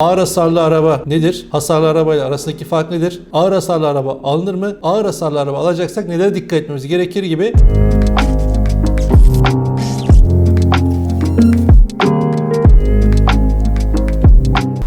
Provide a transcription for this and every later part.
Ağır hasarlı araba nedir? Hasarlı arabayla arasındaki fark nedir? Ağır hasarlı araba alınır mı? Ağır hasarlı araba alacaksak nelere dikkat etmemiz gerekir gibi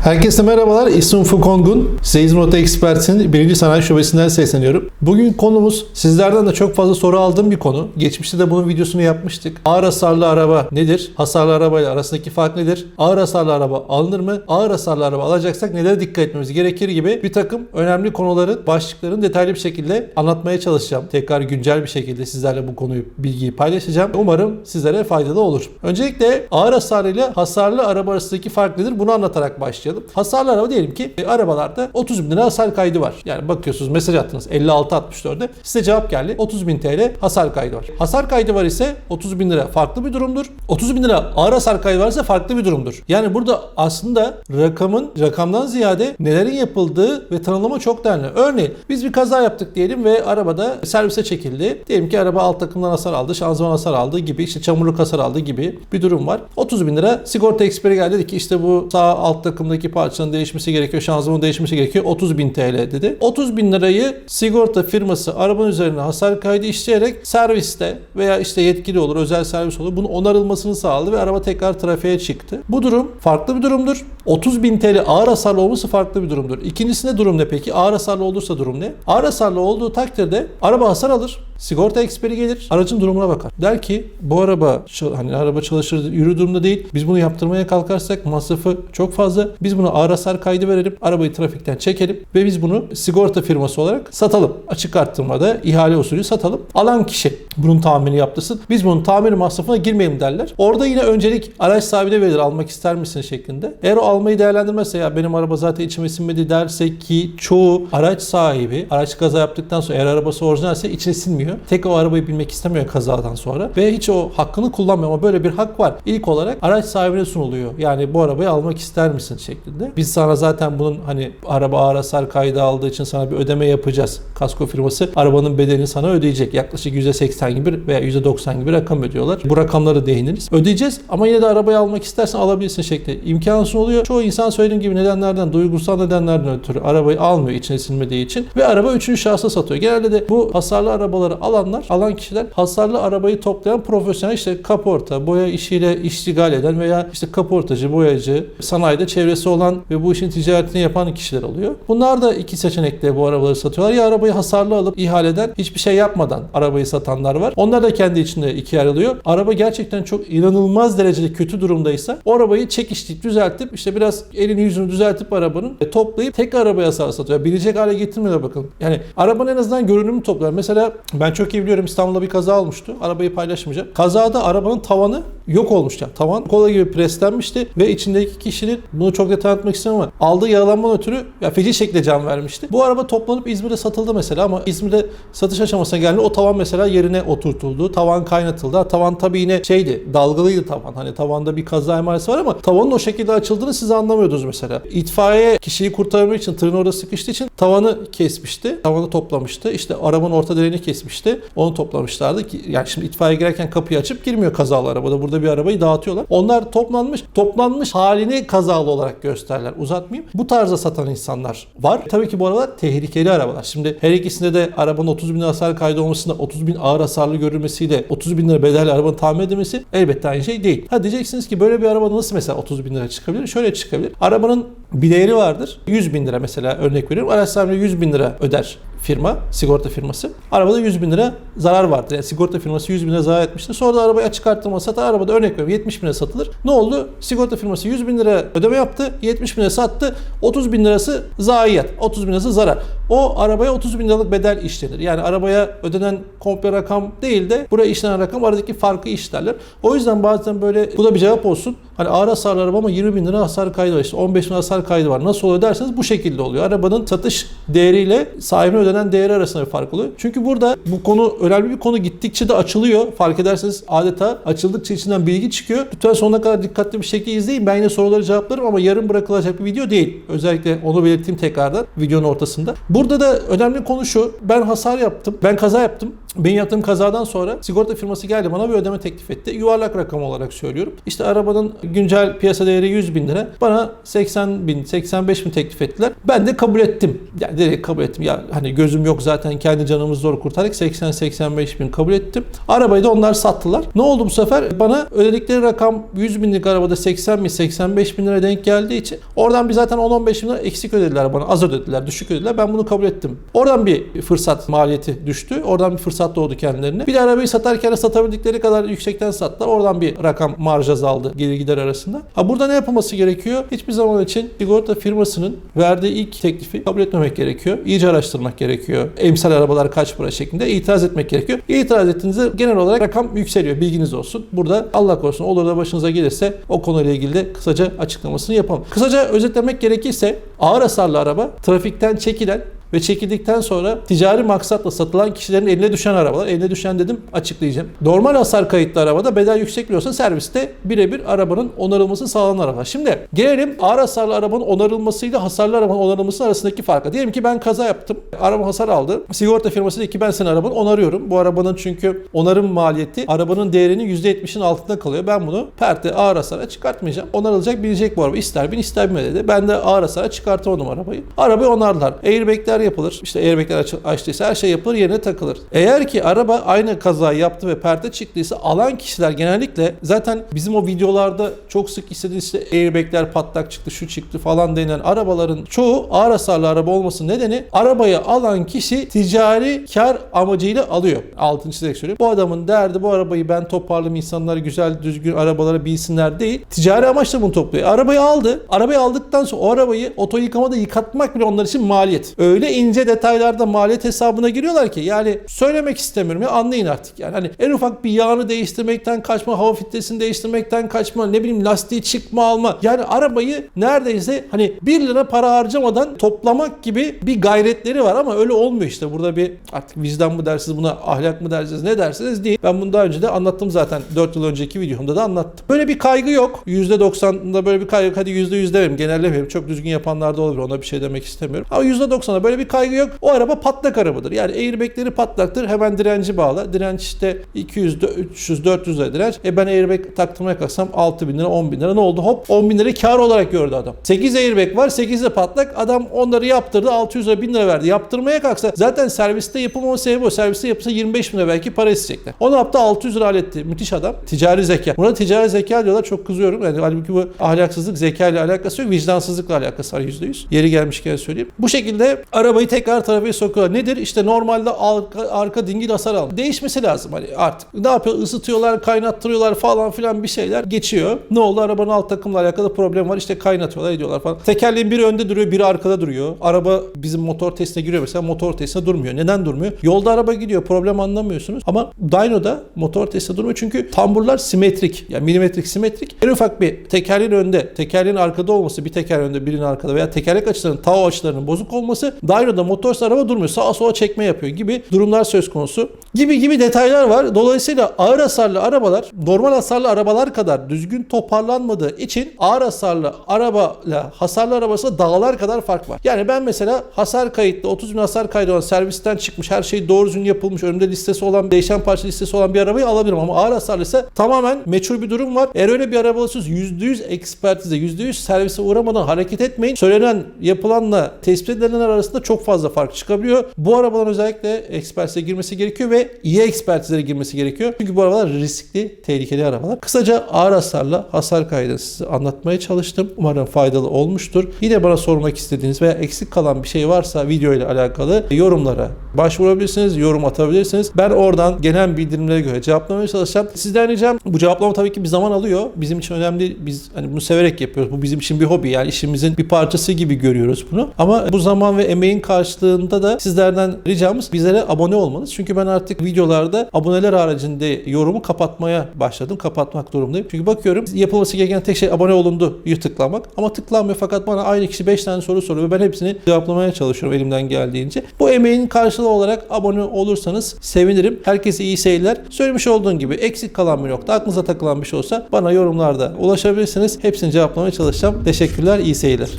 Herkese merhabalar. İsmim Fukongun. İzmir Expert'in birinci sanayi şubesinden sesleniyorum. Bugün konumuz sizlerden de çok fazla soru aldığım bir konu. Geçmişte de bunun videosunu yapmıştık. Ağır hasarlı araba nedir? Hasarlı arabayla arasındaki fark nedir? Ağır hasarlı araba alınır mı? Ağır hasarlı araba alacaksak nelere dikkat etmemiz gerekir gibi bir takım önemli konuların, başlıkların detaylı bir şekilde anlatmaya çalışacağım. Tekrar güncel bir şekilde sizlerle bu konuyu, bilgiyi paylaşacağım. Umarım sizlere faydalı olur. Öncelikle ağır hasarlı ile hasarlı araba arasındaki fark nedir? Bunu anlatarak başlayalım. Hasarlı araba diyelim ki e, arabalarda 30 bin lira hasar kaydı var. Yani bakıyorsunuz mesaj attınız 56-64'de size cevap geldi. 30 bin TL hasar kaydı var. Hasar kaydı var ise 30 bin lira farklı bir durumdur. 30 bin lira ağır hasar kaydı varsa farklı bir durumdur. Yani burada aslında rakamın rakamdan ziyade nelerin yapıldığı ve tanımlama çok değerli. Örneğin biz bir kaza yaptık diyelim ve arabada servise çekildi. Diyelim ki araba alt takımdan hasar aldı, şanzıman hasar aldı gibi, işte çamurluk hasar aldı gibi bir durum var. 30 bin lira sigorta eksperi geldi dedi ki işte bu sağ alt takımdaki parçanın değişmesi gerekiyor, şanzımanın değişmesi gerekiyor. 30 bin TL dedi. 30 bin lirayı sigorta firması arabanın üzerine hasar kaydı işleyerek serviste veya işte yetkili olur, özel servis olur. Bunun onarılmasını sağladı ve araba tekrar trafiğe çıktı. Bu durum farklı bir durumdur. 30 bin TL ağır hasarlı olması farklı bir durumdur. İkincisinde durum ne peki? Ağır hasarlı olursa durum ne? Ağır hasarlı olduğu takdirde araba hasar alır. Sigorta eksperi gelir, aracın durumuna bakar. Der ki bu araba hani araba çalışır, yürü durumda değil. Biz bunu yaptırmaya kalkarsak masrafı çok fazla. Biz bunu ağır hasar kaydı verelim, arabayı trafikten çekelim ve biz bunu sigorta firması olarak satalım. Açık arttırmada ihale usulü satalım. Alan kişi bunun tamirini yaptırsın. Biz bunun tamir masrafına girmeyelim derler. Orada yine öncelik araç sahibine verilir almak ister misin şeklinde. Eğer o almayı değerlendirmezse ya benim araba zaten içime sinmedi derse ki çoğu araç sahibi araç kaza yaptıktan sonra eğer arabası orijinalse içine sinmiyor. Tek o arabayı bilmek istemiyor kazadan sonra ve hiç o hakkını kullanmıyor ama böyle bir hak var. İlk olarak araç sahibine sunuluyor. Yani bu arabayı almak ister misin şeklinde. Biz sana zaten bunun hani araba ağır hasar kaydı aldığı için sana bir ödeme yapacağız. Kasko firması arabanın bedelini sana ödeyecek. Yaklaşık %80 gibi veya %90 gibi rakam ödüyorlar. Bu rakamları değiniriz. Ödeyeceğiz ama yine de arabayı almak istersen alabilirsin şeklinde. İmkansız oluyor. Çoğu insan söylediğim gibi nedenlerden, duygusal nedenlerden ötürü arabayı almıyor içine sinmediği için ve araba üçüncü şahsa satıyor. Genelde de bu hasarlı arabaları alanlar, alan kişiler hasarlı arabayı toplayan profesyonel işte kaporta, boya işiyle iştigal eden veya işte kaportacı, boyacı, sanayide çevresi olan ve bu işin ticaretini yapan kişiler oluyor. Bunlar da iki seçenekle bu arabaları satıyorlar. Ya arabayı hasarlı alıp ihaleden hiçbir şey yapmadan arabayı satanlar var. Onlar da kendi içinde ikiye ayrılıyor. Araba gerçekten çok inanılmaz derecede kötü durumdaysa o arabayı çekiştirip düzeltip işte biraz elini yüzünü düzeltip arabanın e, toplayıp tek arabaya hasar satıyor. Bilecek hale getirmiyorlar bakın. Yani arabanın en azından görünümü topluyor. Mesela ben çok iyi biliyorum İstanbul'da bir kaza olmuştu. Arabayı paylaşmayacağım. Kazada arabanın tavanı yok olmuş ya. Tavan kola gibi preslenmişti ve içindeki kişinin bunu çok detay anlatmak istemem ama aldığı yaralanmadan ötürü ya feci şekilde can vermişti. Bu araba toplanıp İzmir'de satıldı mesela ama İzmir'de satış aşamasına geldi. O tavan mesela yerine oturtuldu. Tavan kaynatıldı. Tavan tabii yine şeydi dalgalıydı tavan. Hani tavanda bir kaza emaresi var ama tavanın o şekilde açıldığını siz anlamıyordunuz mesela. İtfaiye kişiyi kurtarmak için tırın orada sıkıştığı için tavanı kesmişti. Tavanı toplamıştı. İşte arabanın orta direğini kesmişti. Onu toplamışlardı ki yani şimdi itfaiye girerken kapıyı açıp girmiyor kazalı arabada. Burada bir arabayı dağıtıyorlar. Onlar toplanmış, toplanmış halini kazalı olarak gösterler. Uzatmayayım. Bu tarzda satan insanlar var. Tabii ki bu arabalar tehlikeli arabalar. Şimdi her ikisinde de arabanın 30 bin hasar kaydı olmasında 30 bin ağır hasarlı görülmesiyle 30 bin lira bedelli arabanın tamir edilmesi elbette aynı şey değil. Ha diyeceksiniz ki böyle bir araba nasıl mesela 30 bin lira çıkabilir? Şöyle çıkabilir. Arabanın bir değeri vardır. 100 bin lira mesela örnek veriyorum. Araç sahibine 100 bin lira öder firma, sigorta firması. Arabada 100 bin lira zarar vardır. Yani sigorta firması 100 bin lira zarar etmiştir. Sonra da arabayı açık arttırma satar. Arabada örnek veriyorum 70 bin lira satılır. Ne oldu? Sigorta firması 100 bin lira ödeme yaptı. 70 bin lira sattı. 30 bin lirası zayiat. 30 bin lirası zarar. O arabaya 30 bin liralık bedel işlenir. Yani arabaya ödenen komple rakam değil de buraya işlenen rakam aradaki farkı işlerler. O yüzden bazen böyle bu da bir cevap olsun. Hani ağır hasarlı araba ama 20 bin lira hasar kaydı var. İşte 15 bin hasar kaydı var. Nasıl oluyor derseniz bu şekilde oluyor. Arabanın satış değeriyle sahibine ödenen değeri arasında bir fark oluyor. Çünkü burada bu konu önemli bir konu gittikçe de açılıyor. Fark ederseniz adeta açıldıkça içinden bilgi çıkıyor. Lütfen sonuna kadar dikkatli bir şekilde izleyin. Ben yine soruları cevaplarım ama yarım bırakılacak bir video değil. Özellikle onu belirteyim tekrardan videonun ortasında. Burada da önemli konu şu. Ben hasar yaptım. Ben kaza yaptım. Benim yaptığım kazadan sonra sigorta firması geldi bana bir ödeme teklif etti. Yuvarlak rakam olarak söylüyorum. İşte arabanın güncel piyasa değeri 100 bin lira. Bana 80 bin, 85 bin teklif ettiler. Ben de kabul ettim. Yani direkt kabul ettim. Ya hani gözüm yok zaten kendi canımızı zor kurtardık. 80-85 bin kabul ettim. Arabayı da onlar sattılar. Ne oldu bu sefer? Bana ödedikleri rakam 100 binlik arabada 80 bin, 85 bin lira denk geldiği için oradan bir zaten 10-15 bin lira eksik ödediler bana. Az ödediler, düşük ödediler. Ben bunu kabul ettim. Oradan bir fırsat maliyeti düştü. Oradan bir fırsat doğdu kendilerine. Bir de arabayı satarken satabildikleri kadar yüksekten sattılar. Oradan bir rakam marj azaldı gelir gider arasında. Ha burada ne yapılması gerekiyor? Hiçbir zaman için sigorta firmasının verdiği ilk teklifi kabul etmemek gerekiyor. İyice araştırmak gerekiyor. Emsal arabalar kaç para şeklinde itiraz etmek gerekiyor. İtiraz ettiğinizde genel olarak rakam yükseliyor. Bilginiz olsun. Burada Allah korusun olur da başınıza gelirse o konuyla ilgili de kısaca açıklamasını yapalım. Kısaca özetlemek gerekirse ağır hasarlı araba trafikten çekilen ve çekildikten sonra ticari maksatla satılan kişilerin eline düşen arabalar. Eline düşen dedim açıklayacağım. Normal hasar kayıtlı arabada bedel yüksek biliyorsa serviste birebir arabanın onarılması sağlanan araba. Şimdi gelelim ağır hasarlı arabanın onarılmasıyla hasarlı arabanın onarılması arasındaki farka. Diyelim ki ben kaza yaptım. Araba hasar aldı. Sigorta firması dedi ki ben senin arabanı onarıyorum. Bu arabanın çünkü onarım maliyeti arabanın değerinin %70'in altında kalıyor. Ben bunu perte ağır hasara çıkartmayacağım. Onarılacak bilecek bu araba. İster bin ister binme dedi. Ben de ağır hasara çıkartamadım arabayı. Arabayı onardılar. Airbag'ler yapılır. İşte airbag'ler aç- açtıysa her şey yapılır yerine takılır. Eğer ki araba aynı kazayı yaptı ve perde çıktıysa alan kişiler genellikle zaten bizim o videolarda çok sık istediğiniz işte airbag'ler patlak çıktı şu çıktı falan denilen arabaların çoğu ağır hasarlı araba olması nedeni arabayı alan kişi ticari kar amacıyla alıyor. Altını çizerek söylüyorum. Bu adamın derdi bu arabayı ben toparlayayım insanlar güzel düzgün arabalara binsinler değil. Ticari amaçla bunu topluyor. Arabayı aldı. Arabayı aldıktan sonra o arabayı oto yıkamada yıkatmak bile onlar için maliyet. Öyle ince detaylarda maliyet hesabına giriyorlar ki yani söylemek istemiyorum ya anlayın artık yani hani en ufak bir yağını değiştirmekten kaçma, hava filtresini değiştirmekten kaçma, ne bileyim lastiği çıkma alma. Yani arabayı neredeyse hani 1 lira para harcamadan toplamak gibi bir gayretleri var ama öyle olmuyor işte. Burada bir artık vicdan mı dersiniz buna ahlak mı dersiniz ne dersiniz değil. Ben bunu daha önce de anlattım zaten 4 yıl önceki videomda da anlattım. Böyle bir kaygı yok. %90'da böyle bir kaygı yok. Hadi %100 demeyeyim genellemeyeyim. Çok düzgün yapanlar da olabilir. Ona bir şey demek istemiyorum. Ama %90'da böyle bir kaygı yok. O araba patlak arabadır. Yani airbagleri patlaktır. Hemen direnci bağla. Direnç işte 200, 300, 400 lira direnç. E ben airbag taktırmaya kalksam 6 bin lira, 10 bin lira. Ne oldu? Hop 10 bin lira kar olarak gördü adam. 8 airbag var. 8 de patlak. Adam onları yaptırdı. 600 lira 1000 lira verdi. Yaptırmaya kalksa zaten serviste yapılmama sebebi o. Serviste yapılsa 25 bin lira belki para isteyecekler. Onu yaptı 600 lira halletti. Müthiş adam. Ticari zeka. Buna ticari zeka diyorlar. Çok kızıyorum. Yani halbuki bu ahlaksızlık zeka ile alakası yok. Vicdansızlıkla alakası var %100. Yeri gelmişken söyleyeyim. Bu şekilde arabayı tekrar trafiğe sokuyorlar. Nedir? İşte normalde arka, arka dingil hasar almış. Değişmesi lazım hani artık. Ne yapıyor? Isıtıyorlar, kaynattırıyorlar falan filan bir şeyler geçiyor. Ne oldu? Arabanın alt takımla alakalı problem var. İşte kaynatıyorlar, ediyorlar falan. Tekerleğin biri önde duruyor, biri arkada duruyor. Araba bizim motor testine giriyor mesela. Motor testine durmuyor. Neden durmuyor? Yolda araba gidiyor. Problem anlamıyorsunuz. Ama dyno'da motor testine durmuyor. Çünkü tamburlar simetrik. Yani milimetrik simetrik. En ufak bir tekerleğin önde, tekerleğin arkada olması, bir teker önde, birinin arkada veya tekerlek açılarının, tao açılarının bozuk olması dyno'da motorsa araba durmuyor. Sağa sola çekme yapıyor gibi durumlar söz konusu. Gibi gibi detaylar var. Dolayısıyla ağır hasarlı arabalar normal hasarlı arabalar kadar düzgün toparlanmadığı için ağır hasarlı arabayla hasarlı arabasında dağlar kadar fark var. Yani ben mesela hasar kayıtlı 30 bin hasar kaydı olan servisten çıkmış her şey doğru düzgün yapılmış önümde listesi olan değişen parça listesi olan bir arabayı alabilirim ama ağır hasarlı ise tamamen meçhul bir durum var. Eğer öyle bir araba alıyorsanız %100 ekspertize %100 servise uğramadan hareket etmeyin. Söylenen yapılanla tespit edilenler arasında çok fazla fark çıkabiliyor. Bu arabaların özellikle ekspertize girmesi gerekiyor ve iyi ekspertizlere girmesi gerekiyor. Çünkü bu arabalar riskli, tehlikeli arabalar. Kısaca ağır hasarla hasar kaydını size anlatmaya çalıştım. Umarım faydalı olmuştur. Yine bana sormak istediğiniz veya eksik kalan bir şey varsa video ile alakalı yorumlara başvurabilirsiniz, yorum atabilirsiniz. Ben oradan gelen bildirimlere göre cevaplamaya çalışacağım. Sizden ricam bu cevaplama tabii ki bir zaman alıyor. Bizim için önemli. Biz hani bunu severek yapıyoruz. Bu bizim için bir hobi. Yani işimizin bir parçası gibi görüyoruz bunu. Ama bu zaman ve emeğin karşılığında da sizlerden ricamız bizlere abone olmanız. Çünkü ben artık videolarda aboneler haricinde yorumu kapatmaya başladım. Kapatmak durumundayım. Çünkü bakıyorum yapılması gereken tek şey abone olundu tıklamak. Ama tıklanmıyor fakat bana aynı kişi 5 tane soru soruyor ve ben hepsini cevaplamaya çalışıyorum elimden geldiğince. Bu emeğin karşılığı olarak abone olursanız sevinirim. Herkese iyi seyirler. Söylemiş olduğum gibi eksik kalan bir nokta, aklınıza takılan bir şey olsa bana yorumlarda ulaşabilirsiniz. Hepsini cevaplamaya çalışacağım. Teşekkürler, iyi seyirler.